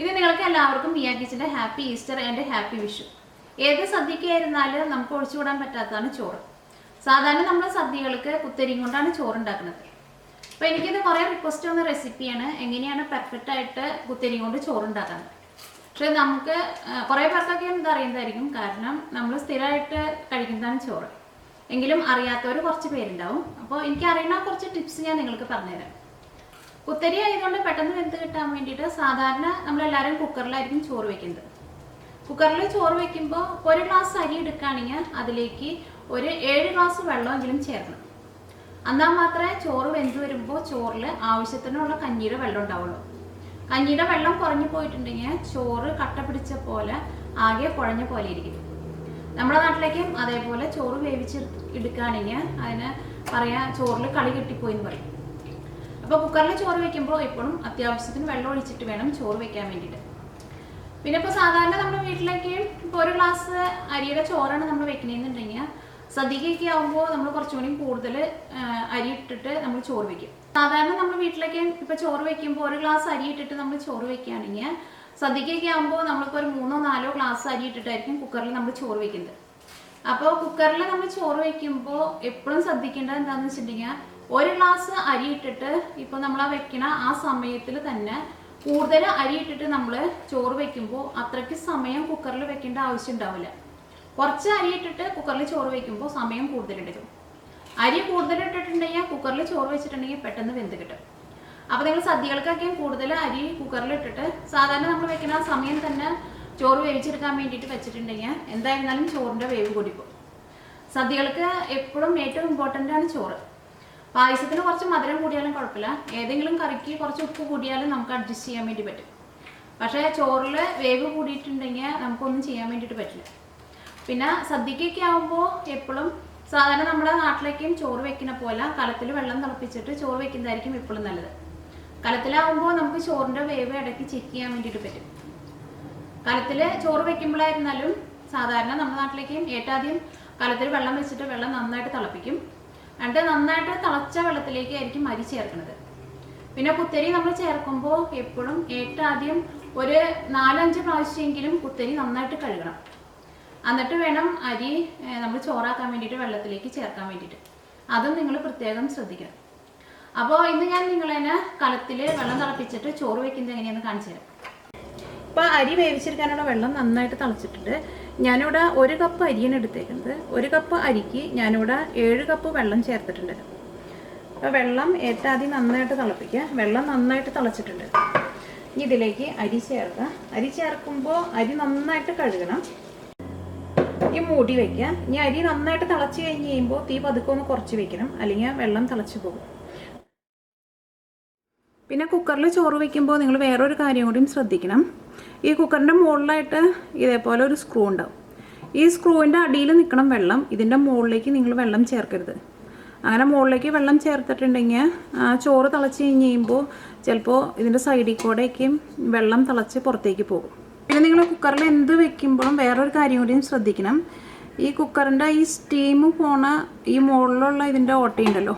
ഇത് നിങ്ങൾക്ക് എല്ലാവർക്കും Mia കിച്ചന്റെ happy Easter and happy Vishu ഏത് സദ്യക്കായിരുന്നാലും നമുക്ക് ഒഴിച്ചുകൂടാൻ പറ്റാത്തതാണ് ചോറ്. സാധാരണ നമ്മൾ സദ്യകൾക്ക് കുത്തരിയും കൊണ്ടാണ് ചോറ് ഉണ്ടാക്കുന്നത് അപ്പോൾ എനിക്കിത് കുറേ റിക്വസ്റ്റ് വന്ന റെസിപ്പിയാണ് എങ്ങനെയാണ് പെർഫെക്റ്റ് ആയിട്ട് കുത്തരി കൊണ്ട് ചോറ് ഉണ്ടാക്കുന്നത് പക്ഷേ നമുക്ക് കുറേ പേർക്കൊക്കെ എന്താ അറിയുന്നതായിരിക്കും. കാരണം നമ്മൾ സ്ഥിരമായിട്ട് കഴിക്കുന്നതാണ് ചോറ്. എങ്കിലും അറിയാത്തവർ കുറച്ച് പേരുണ്ടാവും. അപ്പോൾ എനിക്ക് അറിയുന്ന കുറച്ച് ടിപ്സ് ഞാൻ നിങ്ങൾക്ക് പറഞ്ഞുതരാം. കുത്തരി ആയതുകൊണ്ട് പെട്ടെന്ന് വെന്ത് കിട്ടാൻ വേണ്ടിയിട്ട് സാധാരണ നമ്മളെല്ലാവരും കുക്കറിലായിരിക്കും ചോറ് വെക്കുന്നത്. കുക്കറിൽ ചോറ് വെക്കുമ്പോൾ ഒരു ഗ്ലാസ് അരി എടുക്കുകയാണെങ്കിൽ അതിലേക്ക് ഒരു ഏഴ് ഗ്ലാസ് വെള്ളമെങ്കിലും ചേർക്കണം. എന്നാൽ മാത്രമേ ചോറ് വെന്ത് വരുമ്പോൾ ചോറിൽ ആവശ്യത്തിനുള്ള കഞ്ഞിയുടെ വെള്ളം ഉണ്ടാവുള്ളൂ. കഞ്ഞിയുടെ വെള്ളം കുറഞ്ഞു പോയിട്ടുണ്ടെങ്കിൽ ചോറ് കട്ട പിടിച്ച പോലെ ആകെ കുഴഞ്ഞ പോലെ ഇരിക്കും. നമ്മുടെ നാട്ടിലേക്കും അതേപോലെ ചോറ് വേവിച്ച് എടുക്കുകയാണെങ്കിൽ അതിന് പറയാ ചോറിൽ കളി കിട്ടിപ്പോയി എന്ന് പറയും. അപ്പോൾ കുക്കറിൽ ചോറ് വെക്കുമ്പോൾ എപ്പോഴും അത്യാവശ്യത്തിന് വെള്ളം ഒഴിച്ചിട്ട് വേണം ചോറ് വെക്കാൻ വേണ്ടിയിട്ട് പിന്നെ ഇപ്പോൾ സാധാരണ നമ്മുടെ വീട്ടിലേക്ക് ഇപ്പോൾ ഒരു ഗ്ലാസ് അരിയുടെ ചോറാണ് നമ്മൾ വെക്കണമെന്നുണ്ടെങ്കിൽ സദ്യക്കൊക്കെ ആകുമ്പോൾ നമ്മൾ കുറച്ചും കൂടി കൂടുതൽ അരി ഇട്ടിട്ട് നമ്മൾ ചോറ് വെക്കും. സാധാരണ നമ്മൾ വീട്ടിലേക്ക് ഇപ്പോൾ ചോറ് വെക്കുമ്പോൾ ഒരു ഗ്ലാസ് അരി ഇട്ടിട്ട് നമ്മൾ ചോറ് വെക്കുകയാണെങ്കിൽ സദ്യക്കൊക്കെ ആകുമ്പോൾ നമ്മളിപ്പോൾ ഒരു മൂന്നോ നാലോ ഗ്ലാസ് അരി ഇട്ടിട്ടായിരിക്കും കുക്കറിൽ നമ്മൾ ചോറ് വെക്കുന്നത്. അപ്പോൾ കുക്കറിൽ നമ്മൾ ചോറ് വെക്കുമ്പോൾ എപ്പോഴും ശ്രദ്ധിക്കേണ്ടത് എന്താണെന്ന് വെച്ചിട്ടുണ്ടെങ്കിൽ ഒരു ഗ്ലാസ് അരി ഇട്ടിട്ട് ഇപ്പോൾ നമ്മൾ ആ വെക്കണ ആ സമയത്തിൽ തന്നെ കൂടുതൽ അരി ഇട്ടിട്ട് നമ്മൾ ചോറ് വെക്കുമ്പോൾ അത്രയ്ക്ക് സമയം കുക്കറിൽ വെക്കേണ്ട ആവശ്യം ഉണ്ടാവില്ല. കുറച്ച് അരി ഇട്ടിട്ട് കുക്കറിൽ ചോറ് വെക്കുമ്പോൾ സമയം കൂടുതൽ എടുക്കും അരി കൂടുതൽ ഇട്ടിട്ടുണ്ടെങ്കിൽ കുക്കറിൽ ചോറ് വെച്ചിട്ടുണ്ടെങ്കിൽ പെട്ടെന്ന് വെന്ത് കിട്ടും. അപ്പോൾ നിങ്ങൾ സദ്യകൾക്കൊക്കെ കൂടുതൽ അരി കുക്കറിൽ ഇട്ടിട്ട് സാധാരണ നമ്മൾ വെക്കുന്ന ആ സമയം തന്നെ ചോറ് വേവിച്ചെടുക്കാൻ വേണ്ടിയിട്ട് വെച്ചിട്ടുണ്ടെങ്കിൽ എന്തായിരുന്നാലും ചോറിന്റെ വേവ് കൂടിപ്പോകും. സദ്യകൾക്ക് എപ്പോഴും ഏറ്റവും ഇമ്പോർട്ടന്റ് ആണ് ചോറ്. പായസത്തിന് കുറച്ച് മധുരം കൂടിയാലും കുഴപ്പമില്ല. ഏതെങ്കിലും കറിക്ക് കുറച്ച് ഉപ്പ് കൂടിയാലും നമുക്ക് അഡ്ജസ്റ്റ് ചെയ്യാൻ വേണ്ടി പറ്റും. പക്ഷേ ചോറിൽ വേവ് കൂടിയിട്ടുണ്ടെങ്കിൽ നമുക്കൊന്നും ചെയ്യാൻ വേണ്ടിയിട്ട് പറ്റില്ല. പിന്നെ സദ്യക്കൊക്കെ ആകുമ്പോൾ എപ്പോഴും സാധാരണ നമ്മുടെ നാട്ടിലേക്കും ചോറ് വെക്കുന്ന പോലെ കലത്തിൽ വെള്ളം തിളപ്പിച്ചിട്ട് ചോറ് വെക്കുന്നതായിരിക്കും എപ്പോഴും നല്ലത്. കലത്തിലാവുമ്പോൾ നമുക്ക് ചോറിന്റെ വേവ് ഇടയ്ക്ക് ചെക്ക് ചെയ്യാൻ വേണ്ടിയിട്ട് പറ്റും. കലത്തിൽ ചോറ് വെക്കുമ്പോഴായിരുന്നാലും സാധാരണ നമ്മുടെ നാട്ടിലേക്കും ഏറ്റാദ്യം കലത്തിൽ വെള്ളം വെച്ചിട്ട് വെള്ളം നന്നായിട്ട് തിളപ്പിക്കും. എന്നിട്ട് നന്നായിട്ട് തിളച്ച വെള്ളത്തിലേക്ക് ആയിരിക്കും അരി ചേർക്കുന്നത്. പിന്നെ കുത്തരി നമ്മൾ ചേർക്കുമ്പോൾ എപ്പോഴും ഏറ്റാദ്യം ഒരു നാലഞ്ച് പ്രാവശ്യമെങ്കിലും കുത്തരി നന്നായിട്ട് കഴുകണം. എന്നിട്ട് വേണം അരി നമ്മൾ ചോറാക്കാൻ വേണ്ടിയിട്ട് വെള്ളത്തിലേക്ക് ചേർക്കാൻ വേണ്ടിയിട്ട്. അതും നിങ്ങൾ പ്രത്യേകം ശ്രദ്ധിക്കണം. അപ്പോൾ ഇന്ന് ഞാൻ നിങ്ങളതിനെ കലത്തിൽ വെള്ളം തിളപ്പിച്ചിട്ട് ചോറ് വെക്കുന്നത് എങ്ങനെയാണെന്ന് കാണിച്ചു തരാം. ഇപ്പോൾ അരി വേവിച്ചിരിക്കാനുള്ള വെള്ളം നന്നായിട്ട് തിളച്ചിട്ടുണ്ട്. ഞാനിവിടെ ഒരു കപ്പ് അരിയാണ് എടുത്തേക്കുന്നത്. ഒരു കപ്പ് അരിക്ക് ഞാനിവിടെ ഏഴ് കപ്പ് വെള്ളം ചേർത്തിട്ടുണ്ട്. അപ്പോൾ വെള്ളം ഏറ്റവും ആദ്യം നന്നായിട്ട് തിളപ്പിക്കുക. വെള്ളം നന്നായിട്ട് തിളച്ചിട്ടുണ്ട്. ഇനി ഇതിലേക്ക് അരി ചേർക്കുക. അരി ചേർക്കുമ്പോൾ അരി നന്നായിട്ട് കഴുകണം. ഈ മൂടി വയ്ക്കുക ഇനി അരി നന്നായിട്ട് തിളച്ച് കഴിഞ്ഞ് കഴിയുമ്പോൾ തീ പതുക്കെ ഒന്ന് കുറച്ച് വെക്കണം. അല്ലെങ്കിൽ വെള്ളം തിളച്ച് പോകും. പിന്നെ കുക്കറിൽ ചോറ് വയ്ക്കുമ്പോൾ നിങ്ങൾ വേറൊരു കാര്യം കൂടിയും ശ്രദ്ധിക്കണം. ഈ കുക്കറിന്റെ മുകളിലായിട്ട് ഇതേപോലെ ഒരു സ്ക്രൂ ഉണ്ടാവും. ഈ സ്ക്രൂവിന്റെ അടിയിൽ നിൽക്കണം വെള്ളം ഇതിന്റെ മുകളിലേക്ക് നിങ്ങൾ വെള്ളം ചേർക്കരുത്. അങ്ങനെ മുകളിലേക്ക് വെള്ളം ചേർത്തിട്ടുണ്ടെങ്കിൽ ചോറ് തിളച്ച് കഴിഞ്ഞ് കഴിയുമ്പോൾ ചിലപ്പോൾ ഇതിന്റെ സൈഡിൽ കൂടെയൊക്കെയും വെള്ളം തിളച്ച് പുറത്തേക്ക് പോകും. പിന്നെ നിങ്ങൾ കുക്കറിൽ എന്ത് വെക്കുമ്പോഴും വേറൊരു കാര്യം കൂടിയും ശ്രദ്ധിക്കണം. ഈ കുക്കറിന്റെ ഈ സ്റ്റീം പോണ ഈ മുകളിലുള്ള ഇതിന്റെ ഓട്ടയുണ്ടല്ലോ.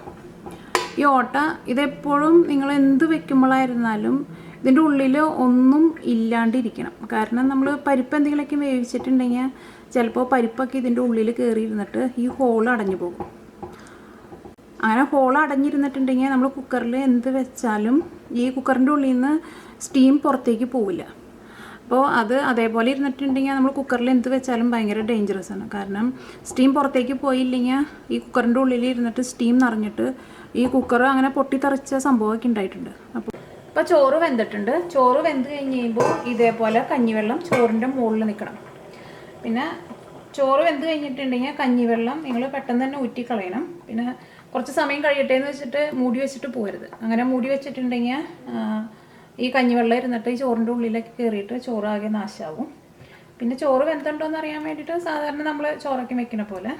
ഈ ഓട്ട ഇതെപ്പോഴും നിങ്ങൾ എന്ത് വെക്കുമ്പോഴായിരുന്നാലും ഇതിന്റെ ഉള്ളിൽ ഒന്നും ഇല്ലാണ്ടിരിക്കണം. കാരണം നമ്മൾ പരിപ്പ് എന്തെങ്കിലുമൊക്കെ വേവിച്ചിട്ടുണ്ടെങ്കിൽ ചിലപ്പോൾ പരിപ്പൊക്കെ ഇതിന്റെ ഉള്ളിൽ കയറിയിരുന്നിട്ട് ഈ ഹോൾ അടഞ്ഞു പോകും. അങ്ങനെ ഹോൾ അടഞ്ഞിരുന്നിട്ടുണ്ടെങ്കിൽ നമ്മൾ കുക്കറിൽ എന്ത് വെച്ചാലും ഈ കുക്കറിന്റെ ഉള്ളിൽ നിന്ന് സ്റ്റീം പുറത്തേക്ക് പോവില്ല. അപ്പോൾ അത് അതേപോലെ ഇരുന്നിട്ടുണ്ടെങ്കിൽ നമ്മൾ കുക്കറിൽ എന്ത് വെച്ചാലും ഭയങ്കര ഡേഞ്ചറസ് ആണ്. കാരണം സ്റ്റീം പുറത്തേക്ക് പോയില്ലെങ്കിൽ ഈ കുക്കറിന്റെ ഉള്ളിൽ ഇരുന്നിട്ട് സ്റ്റീം നിറഞ്ഞിട്ട് ഈ കുക്കർ അങ്ങനെ പൊട്ടിത്തെറിച്ച സംഭവമൊക്കെ ഉണ്ടായിട്ടുണ്ട്. അപ്പോൾ ഇപ്പോൾ ചോറ് വെന്തിട്ടുണ്ട്. ചോറ് വെന്ത് കഴിഞ്ഞ് കഴിയുമ്പോൾ ഇതേപോലെ കഞ്ഞിവെള്ളം ചോറിന്റെ മുകളിൽ നിൽക്കണം പിന്നെ ചോറ് വെന്ത് കഴിഞ്ഞിട്ടുണ്ടെങ്കിൽ കഞ്ഞിവെള്ളം നിങ്ങൾ പെട്ടെന്ന് തന്നെ ഊറ്റി കളയണം. പിന്നെ കുറച്ച് സമയം കഴിയട്ടെ എന്ന് വെച്ചിട്ട് മൂടി വെച്ചിട്ട് പോരുത്. അങ്ങനെ മൂടി വെച്ചിട്ടുണ്ടെങ്കിൽ ഈ കഞ്ഞിവെള്ളം ഇരുന്നിട്ട് ഈ ചോറിന്റെ ഉള്ളിലേക്ക് കയറിയിട്ട് ചോറാകെ നാശമാവും പിന്നെ ചോറ് വെന്തുണ്ടോ എന്ന് അറിയാൻ വേണ്ടിയിട്ട് സാധാരണ നമ്മൾ ചോറൊക്കെ വെക്കുന്ന പോലെ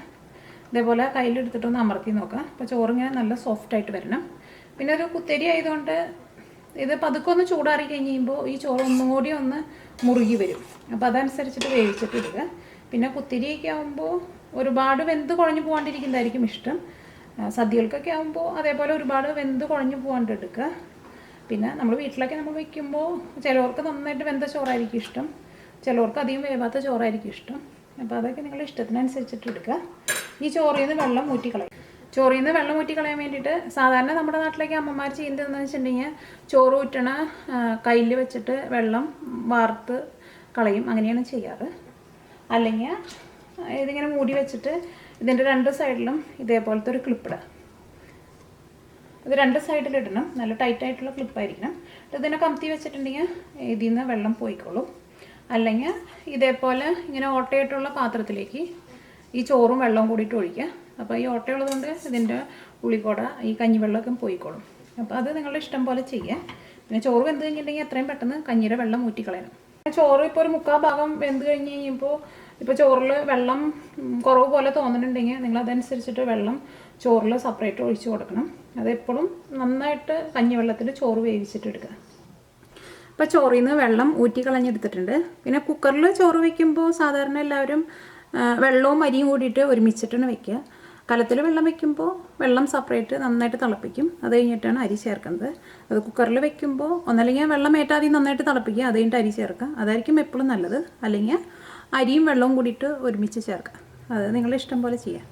ഇതേപോലെ കയ്യിലെടുത്തിട്ടൊന്ന് അമർത്തി നോക്കാം. അപ്പോൾ ചോറിങ്ങനെ നല്ല സോഫ്റ്റായിട്ട് വരണം. പിന്നെ ഒരു കുത്തരി ആയതുകൊണ്ട് ഇത് പതുക്കെ ഒന്ന് ചൂടാറി കഴിഞ്ഞ് കഴിയുമ്പോൾ ഈ ചോറ് ഒന്നുകൂടി ഒന്ന് മുറുകി വരും. അപ്പോൾ അതനുസരിച്ചിട്ട് വേവിച്ചിട്ട് ഇടുക. പിന്നെ കുത്തിരിയൊക്കെ ആകുമ്പോൾ ഒരുപാട് വെന്ത് കുഴഞ്ഞു പോകാണ്ടിരിക്കുന്നതായിരിക്കും ഇഷ്ടം. സദ്യകൾക്കൊക്കെ ആകുമ്പോൾ അതേപോലെ ഒരുപാട് വെന്ത് കുഴഞ്ഞു പോകാണ്ട് എടുക്കുക പിന്നെ നമ്മൾ വീട്ടിലൊക്കെ നമ്മൾ വെക്കുമ്പോൾ ചിലവർക്ക് നന്നായിട്ട് വെന്ത ചോറായിരിക്കും ഇഷ്ടം. ചിലവർക്ക് അധികം വേവാത്ത ചോറായിരിക്കും ഇഷ്ടം. അപ്പോൾ അതൊക്കെ നിങ്ങളുടെ ഇഷ്ടത്തിനനുസരിച്ചിട്ട് എടുക്കുക ഈ ചോറിൽ നിന്ന് വെള്ളം ഊറ്റിക്കളയും. ചോറിൽ നിന്ന് വെള്ളം ഊറ്റി കളയാൻ വേണ്ടിയിട്ട് സാധാരണ നമ്മുടെ നാട്ടിലേക്ക് അമ്മമാർ ചെയ്യുന്നത് എന്താണെന്ന് വെച്ചിട്ടുണ്ടെങ്കിൽ ചോറ് ഊറ്റണ കയ്യിൽ വെച്ചിട്ട് വെള്ളം വാർത്ത് കളയും. അങ്ങനെയാണ് ചെയ്യാറ്. അല്ലെങ്കിൽ ഇതിങ്ങനെ മൂടി വെച്ചിട്ട് ഇതിന്റെ രണ്ട് സൈഡിലും ഇതേപോലത്തെ ഒരു ക്ലിപ്പിടുക ഇത് രണ്ട് സൈഡിൽ ഇടണം. നല്ല ടൈറ്റ് ആയിട്ടുള്ള ക്ലിപ്പായിരിക്കണം ഇതിനെ കമത്തി വെച്ചിട്ടുണ്ടെങ്കിൽ ഇതിൽ നിന്ന് വെള്ളം പോയിക്കോളും. അല്ലെങ്കിൽ ഇതേപോലെ ഇങ്ങനെ ഓട്ടയായിട്ടുള്ള പാത്രത്തിലേക്ക് ഈ ചോറും വെള്ളവും കൂടിയിട്ട് ഒഴിക്കുക. അപ്പോൾ ഈ ഓട്ടയുള്ളതുകൊണ്ട് ഇതിന്റെ ഉള്ളിക്കൂട ഈ കഞ്ഞിവെള്ളമൊക്കെ പോയിക്കോളും. അപ്പോൾ അത് നിങ്ങളുടെ ഇഷ്ടം പോലെ ചെയ്യാം. പിന്നെ ചോറ് വെന്ത് കഴിഞ്ഞിട്ടുണ്ടെങ്കിൽ എത്രയും പെട്ടെന്ന് കഞ്ഞിയുടെ വെള്ളം ഊറ്റിക്കളയണം. ചോറ് ഇപ്പോൾ ഒരു മുക്കാൽ ഭാഗം വെന്ത് കഴിഞ്ഞ് കഴിയുമ്പോൾ ഇപ്പോൾ ചോറിൽ വെള്ളം കുറവ് പോലെ തോന്നുന്നുണ്ടെങ്കിൽ നിങ്ങൾ അതനുസരിച്ചിട്ട് വെള്ളം ചോറിൽ സെപ്പറേറ്റ് ഒഴിച്ചു കൊടുക്കണം. അതെപ്പോഴും നന്നായിട്ട് കഞ്ഞിവെള്ളത്തിൽ ചോറ് വേവിച്ചിട്ട് എടുക്കുക. ഇപ്പോൾ ചോറിൽ നിന്ന് വെള്ളം ഊറ്റി കളഞ്ഞെടുത്തിട്ടുണ്ട് പിന്നെ കുക്കറിൽ ചോറ് വയ്ക്കുമ്പോൾ സാധാരണ എല്ലാവരും വെള്ളവും അരിയും കൂടിയിട്ട് ഒരുമിച്ചിട്ടാണ് വെക്കുക. കലത്തിൽ വെള്ളം വെക്കുമ്പോൾ വെള്ളം സെപ്പറേറ്റ് നന്നായിട്ട് തിളപ്പിക്കും. അത് കഴിഞ്ഞിട്ടാണ് അരി ചേർക്കുന്നത്. അത് കുക്കറിൽ വെക്കുമ്പോൾ ഒന്നല്ലെങ്കിൽ വെള്ളം ഏറ്റാദ്യം നന്നായിട്ട് തിളപ്പിക്കുക. അത് കഴിഞ്ഞിട്ട് അരി ചേർക്കുക. അതായിരിക്കും എപ്പോഴും നല്ലത്. അല്ലെങ്കിൽ അരിയും വെള്ളവും കൂടിയിട്ട് ഒരുമിച്ച് ചേർക്കുക. അത് നിങ്ങളുടെ ഇഷ്ടം പോലെ ചെയ്യാം.